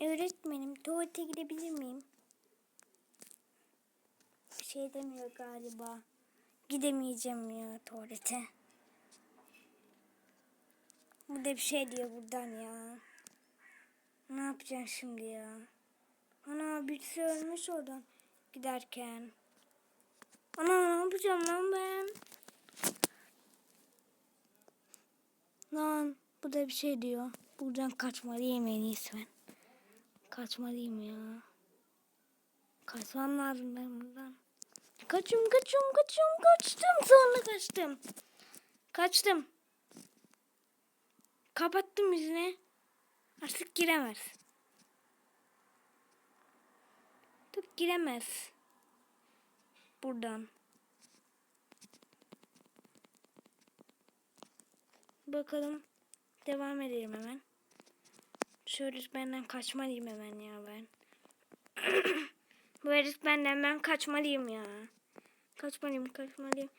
Öğretmenim tuvalete gidebilir miyim? Bir şey demiyor galiba. Gidemeyeceğim ya tuvalete. Bu da bir şey diyor buradan ya. Ne yapacağım şimdi ya? Ana birisi ölmüş oradan giderken. Ana ne yapacağım lan ben? Lan bu da bir şey diyor. Buradan kaçmalıyım en iyisi ben. Kaçmalıyım ya. Kaçmam lazım ben buradan. Kaçıyorum kaçıyorum kaçıyorum kaçtım sonra kaçtım. Kaçtım. Kapattım yüzüne. Artık giremez. Artık giremez. Buradan. Bakalım. Devam edelim hemen. Şu öğretmenden kaçmalıyım hemen ya ben. Bu öğretmenden ben kaçmalıyım ya. Kaçmalıyım kaçmalıyım.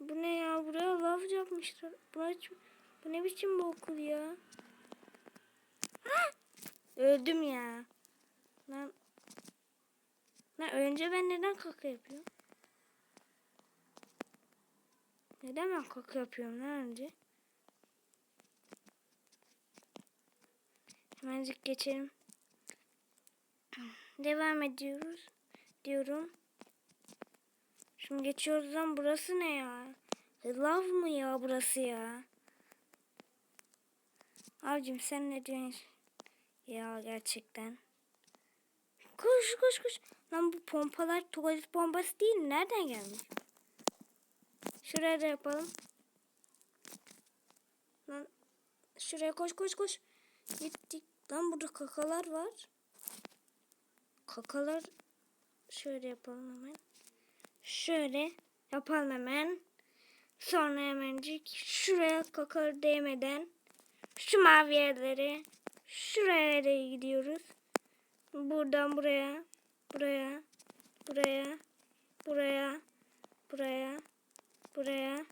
Bu ne ya buraya lav yapmışlar. Bu, ne- bu ne biçim bu okul ya. Öldüm ya. Lan. Lan önce ben neden kaka yapıyorum? Neden ben kaka yapıyorum lan önce? Hemencik geçelim. Devam ediyoruz. Diyorum. Şimdi geçiyoruz lan burası ne ya? Lav mı ya burası ya? Abicim sen ne diyorsun? Ya gerçekten. Koş koş koş. Lan bu pompalar tuvalet bombası değil? Nereden gelmiş? Şuraya da yapalım. Lan şuraya koş koş koş. Gittik. Lan burada kakalar var. Kakalar şöyle yapalım hemen. Şöyle yapalım hemen. Sonra hemencik şuraya kaka değmeden şu mavi yerlere şuraya da gidiyoruz. Buradan buraya, buraya, buraya, buraya, buraya, buraya,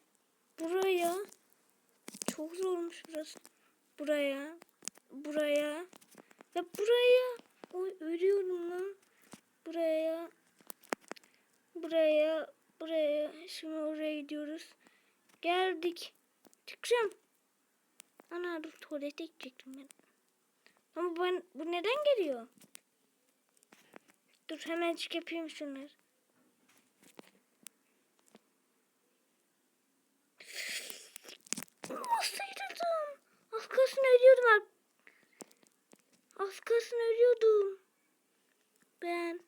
buraya. Çok zormuş burası. Buraya, buraya ve buraya. Oy ölüyorum lan. Buraya, buraya, buraya. Şimdi oraya gidiyoruz. Geldik. Çıkacağım. Ana dur tuvalete gidecektim ben. Ama ben, bu neden geliyor? Dur hemen çık yapayım şunları. Nasıldım? Az kalsın ölüyordum. abi. Az kalsın ölüyordum. Ben.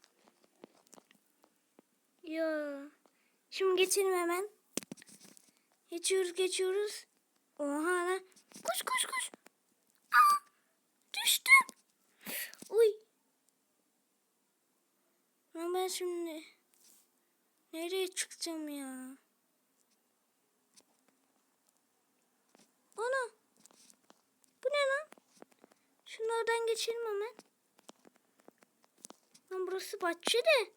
Ya. Şimdi geçelim hemen. Geçiyoruz geçiyoruz. Oha lan. Koş koş koş. Aa, düştüm. Uy. Lan ben şimdi nereye çıkacağım ya? Ana. Bu ne lan? Şunlardan geçelim hemen. Lan burası bahçe de.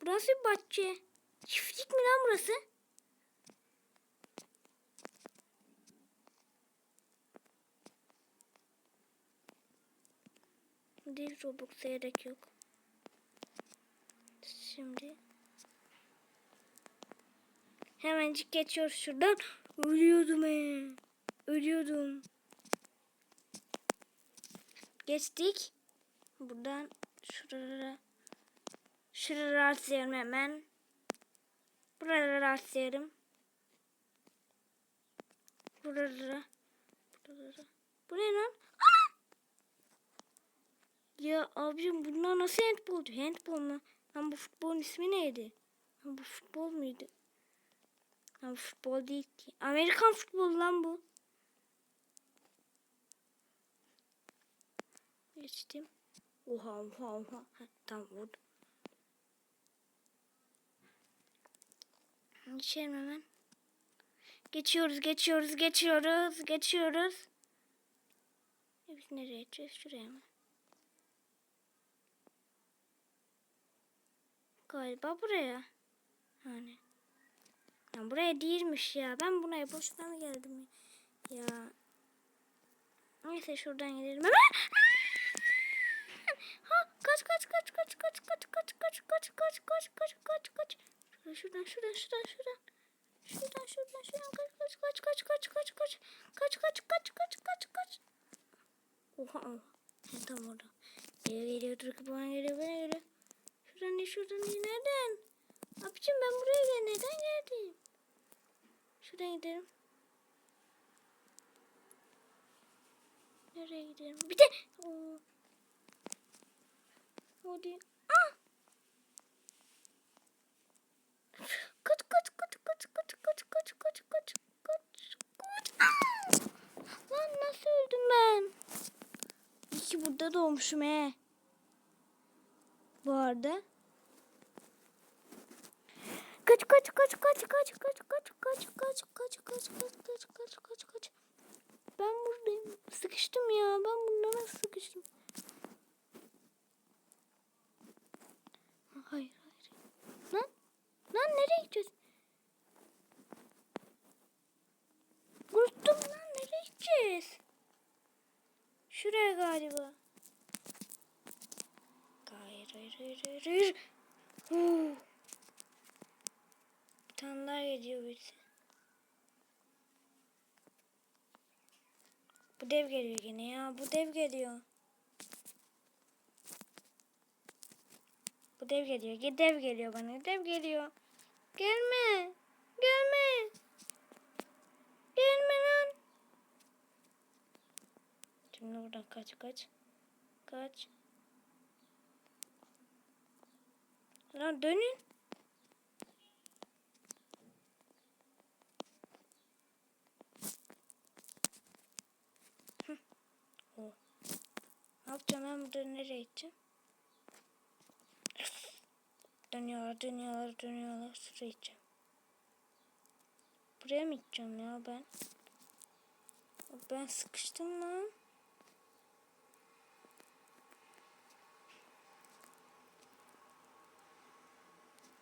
Burası bir bahçe. Çiftlik mi lan burası? Değil Robux'a gerek yok. Şimdi hemencik geçiyoruz şuradan. Ölüyordum he. Ölüyordum. Geçtik. Buradan şuralara şuralara atlayalım hemen. Buralara atlayalım. Buralara. Buralara. Bu ne lan? Ya abicim bunlar nasıl handball? Handball mu? Lan bu futbolun ismi neydi? Lan bu futbol muydu? Lan bu futbol değil ki. Amerikan futbolu lan bu. Geçtim. Oha oha oha. Ha, tamam vurdum. Geçelim hemen. Geçiyoruz, geçiyoruz, geçiyoruz, geçiyoruz. E biz nereye gideceğiz? Şuraya mı? Galiba buraya. Yani. Ya buraya değilmiş ya. Ben buraya boşuna mı geldim? Ya. Neyse şuradan gidelim kaç kaç kaç kaç kaç kaç kaç kaç kaç kaç kaç kaç kaç şuradan şuradan şuradan şuradan şuradan şuradan şuradan kaç kaç kaç kaç kaç kaç kaç kaç kaç kaç kaç kaç oha oha tam orada geliyor geliyor dur bana geliyor bana geliyor şuradan ne şuradan ne nereden abicim ben buraya gel neden geldim şuradan gidelim nereye gidelim bir de Oo. Hadi. Ah! Kaç kaç kaç kaç kaç kaç kaç kaç kaç kaç kaç. Ah! Lan nasıl öldüm ben? İyi ki burada doğmuşum he. Bu arada. Kaç kaç kaç kaç kaç kaç kaç kaç kaç kaç kaç kaç kaç kaç kaç kaç. Ben buradayım. Sıkıştım ya. Ben bunda nasıl sıkıştım? Hayır hayır. Lan lan nereye gideceğiz? Unuttum lan nereye gideceğiz? Şuraya galiba. Hayır hayır hayır hayır. hayır. Huu. Bir geliyor birisi. Bu dev geliyor yine ya. Bu dev geliyor. Dev geliyor. Ge- Dev geliyor bana. Dev geliyor. Gelme. Gelme. Gelme lan. Şimdi buradan kaç kaç. Kaç. Lan dönün. Oh. Ne yapacağım ben burada nereye gideceğim? Dönüyorlar, dönüyorlar, dönüyorlar. Şuraya. Buraya mı gideceğim ya ben? Ben sıkıştım lan.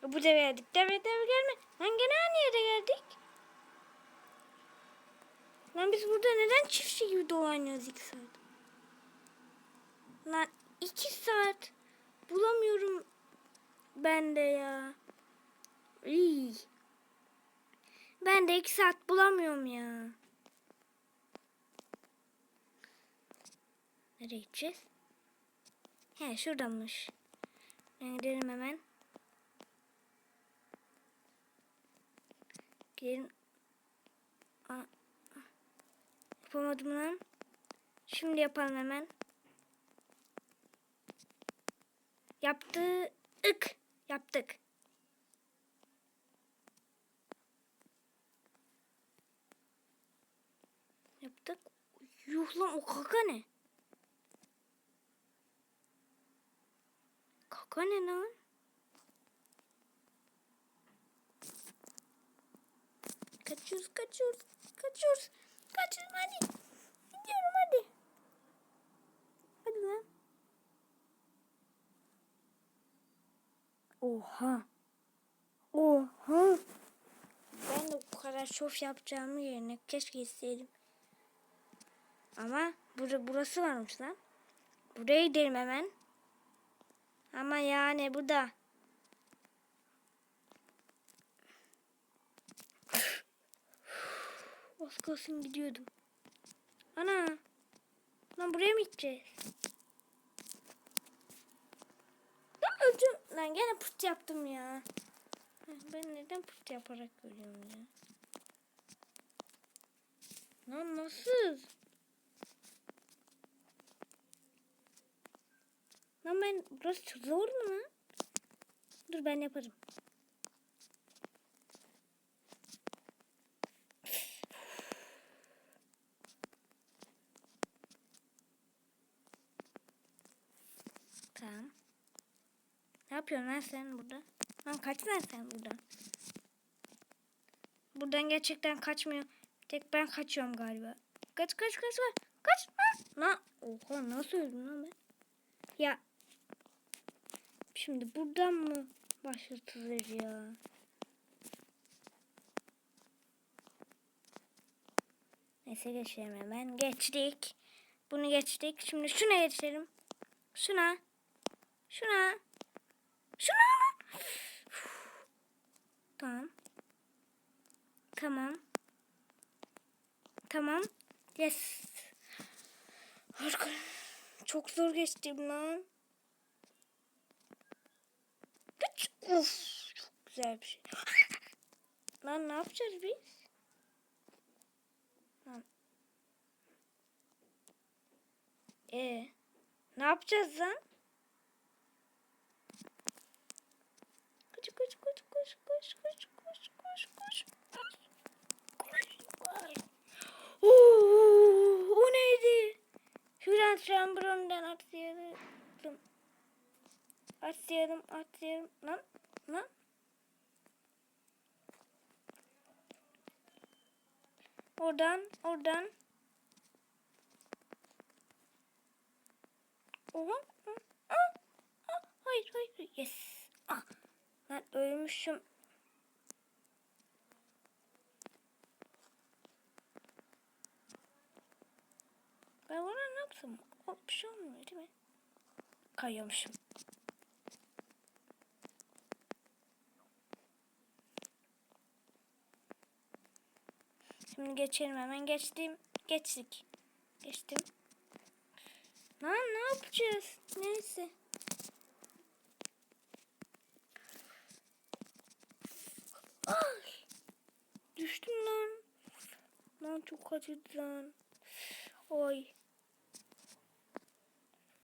Bu deve geldik. Deve deve gelme. Lan gene aynı yere geldik. Lan biz burada neden çiftçi gibi dolanıyoruz iki saat? Lan iki saat. Bulamıyorum ben de ya. İy. Ben de iki saat bulamıyorum ya. Nereye gideceğiz? He şuradanmış. Ben gidelim hemen. Gidelim. Yapamadım lan. Şimdi yapalım hemen. Yaptık. Yaptık. Yaptık. Yuh lan o kaka ne? Kaka ne lan? Kaçıyoruz, kaçıyoruz, kaçıyoruz. Kaçın hadi. Gidiyorum hadi. Hadi lan. Oha. Oha. Ben de bu kadar şof yapacağımı yerine keşke isteydim. Ama bura, burası varmış lan. Buraya gidelim hemen. Ama yani bu da. Az kalsın gidiyordum. Ana. Lan buraya mı gideceğiz? Lan öldüm. Lan gene pırt yaptım ya. Ben neden pırt yaparak ölüyorum ya? Lan nasıl? Lan ben burası çok zor mu lan? Dur ben yaparım. Tamam. Ne yapıyorsun lan sen burada? Lan kaç lan sen buradan? Buradan gerçekten kaçmıyor. Tek ben kaçıyorum galiba. Kaç kaç kaç kaç. Kaç lan. Oha nasıl öldüm lan ben? Ya. Şimdi buradan mı başlatılır ya? Neyse geçelim hemen. Geçtik. Bunu geçtik. Şimdi şuna geçelim. Şuna. Şuna. Şuna. Tamam. Tamam. Tamam. Yes. Arka... Çok zor geçtim lan. Kaç. Uf, çok güzel bir şey. lan ne yapacağız biz? Lan. E ne yapacağız lan? Koş koş koş koş koş koş koş koş koş. Koş. Oo, o neydi? Şuradan şambrondan atlayalım. Atlayalım atlayalım. Lan lan. Oradan oradan. Oha. Hayır. hayır. Yes. Ölmüşüm. Ben ona ne yaptım? O bir şey olmuyor değil mi? Kayıyormuşum. Şimdi geçelim hemen geçtim. Geçtik. Geçtim. Lan ne yapacağız? Neyse. Ay! Düştüm lan. Lan çok acıdı lan. Oy.